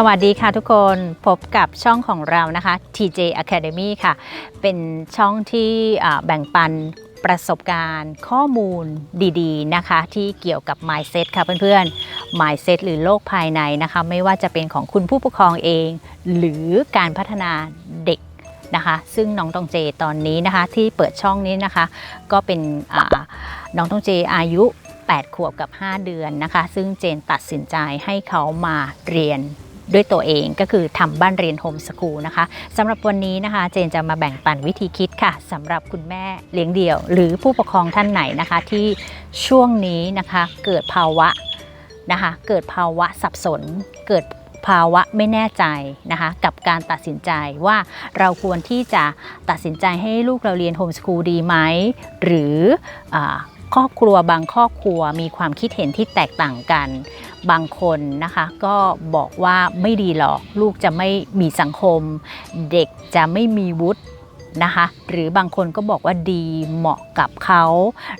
สวัสดีค่ะทุกคนพบกับช่องของเรานะคะ TJ Academy ค่ะ เป็นช่องที่แบ่งปันประสบการณ์ข้อมูลดีๆนะคะ ที่เกี่ยวกับ mindset ค่ะเพื่อนๆ mindset หรือโลกภายในนะคะ ไม่ว่าจะเป็นของคุณผู้ปกครองเอง หรือการพัฒนาเด็กนะคะ ซึ่งน้องตองเจตอนนี้นะคะ ที่เปิดช่องนี้นะคะ ก็เป็นน้องตองเจอายุ8ขวบกับ 5 เดือนนะคะ ซึ่งเจนตัดสินใจให้เขามาเรียน ด้วยตัวเองก็คือทำบ้านเรียนโฮมสคูลนะคะสำหรับวันนี้นะคะ เจนจะมาแบ่งปันวิธีคิดค่ะสำหรับคุณแม่เลี้ยงเดี่ยว หรือผู้ปกครองท่านไหนนะคะ ที่ช่วงนี้นะคะเกิดภาวะนะคะเกิดภาวะสับสน เกิดภาวะไม่แน่ใจนะคะกับการตัดสินใจว่าเราควรที่จะตัดสินใจให้ลูกเราเรียนโฮมสคูลดีไหมหรืออครอบครัวบางครอบครัวมีความคิดเห็นที่แตกต่างกัน บางคนนะคะก็บอกว่าไม่ดีหรอกลูกจะไม่มีสังคม เด็กจะไม่มีวุฒินะคะหรือบางคนก็บอกว่าดีเหมาะกับเขา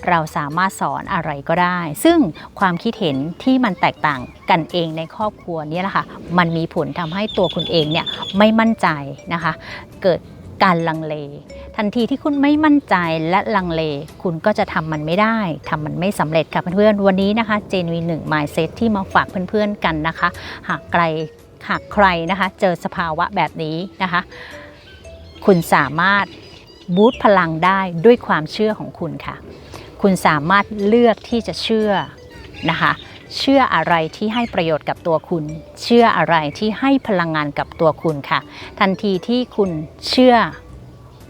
เราสามารถสอนอะไรก็ได้ ซึ่งความคิดเห็นที่มันแตกต่างกันเองในครอบครัวนี่แหละค่ะมันมีผลทำให้ตัวคุณเองเนี่ยไม่มั่นใจนะคะ เกิด การลังเล ทันทีที่คุณไม่มั่นใจและลังเล คุณก็จะทำมันไม่ได้ทำมันไม่สำเร็จค่ะเพื่อนๆวันนี้นะคะเจนวีหนึ่ง mindset ที่มาฝากเพื่อนๆกันนะคะ หากใครหากใครนะคะ เจอสภาวะแบบนี้นะคะ คุณสามารถบูตพลังได้ด้วยความเชื่อของคุณค่ะ คุณสามารถเลือกที่จะเชื่อนะคะ เชื่ออะไรที่ให้ประโยชน์กับตัวคุณ เชื่ออะไรที่ให้พลังงานกับตัวคุณค่ะ ทันทีที่คุณเชื่อ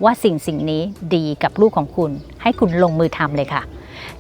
ว่าสิ่งสิ่งนี้ดีกับลูกของคุณ ให้คุณลงมือทำเลยค่ะ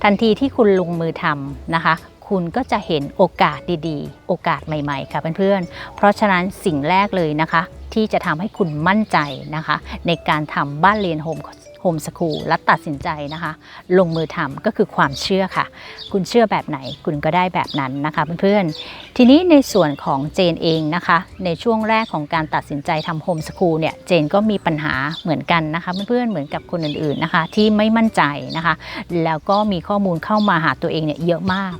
ทันทีที่คุณลงมือทำนะคะ คุณก็จะเห็นโอกาสดีๆ โอกาสใหม่ๆ ค่ะเพื่อนๆ เพราะฉะนั้นสิ่งแรกเลยนะคะ ที่จะทำให้คุณมั่นใจนะคะ ในการทำบ้านเรียนโฮมโฮ มสคูลและตัดสินใจนะคะ ลงมือทำก็คือความเชื่อค่ะ คุณเชื่อแบบไหนคุณก็ได้แบบนั้นนะคะเพื่อนๆ ทีนี้ในส่วนของเจนเองนะคะ ในช่วงแรกของการตัดสินใจทำโฮมสคูลเนี่ยเจนก็มีปัญหาเหมือนกันนะคะเพื่อนๆเหมือนกับคนอื่นๆนะคะที่ไม่มั่นใจนะคะ แล้วก็มีข้อมูลเข้ามาหาตัวเองเนี่ยเยอะมาก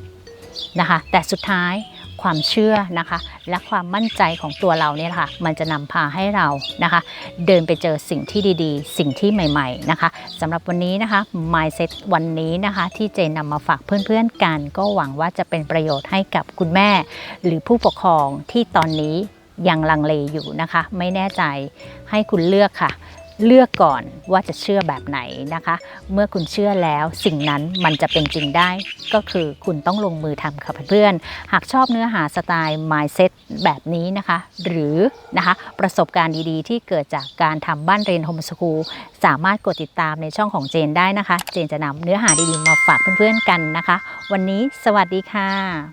นะคะ แต่สุดท้าย ความเชื่อนะคะ และความมั่นใจของตัวเราเนี่ยค่ะ มันจะนำพาให้เรานะคะ เดินไปเจอสิ่งที่ดีๆ สิ่งที่ใหม่ ๆนะคะสำหรับวันนี้นะคะ mindset วันนี้นะคะ ที่เจนนำมาฝากเพื่อนๆกัน ก็หวังว่าจะเป็นประโยชน์ให้กับคุณแม่ หรือผู้ปกครองที่ตอนนี้ยังลังเลอยู่นะคะ ไม่แน่ใจให้คุณเลือกค่ะ เลือกก่อนว่าจะเชื่อแบบไหนนะคะ เมื่อคุณเชื่อแล้วสิ่งนั้นมันจะเป็นจริงได้ ก็คือคุณต้องลงมือทำค่ะเพื่อนๆหากชอบเนื้อหาสไตล์ mindset แบบนี้นะคะ หรือนะคะประสบการณ์ดีๆ ที่เกิดจากการทำบ้านเรียนโฮมสคูลสามารถกดติดตามในช่องของเจนได้นะคะ เจนจะนำเนื้อหาดีๆมาฝากเพื่อนๆกันนะคะ วันนี้สวัสดีค่ะ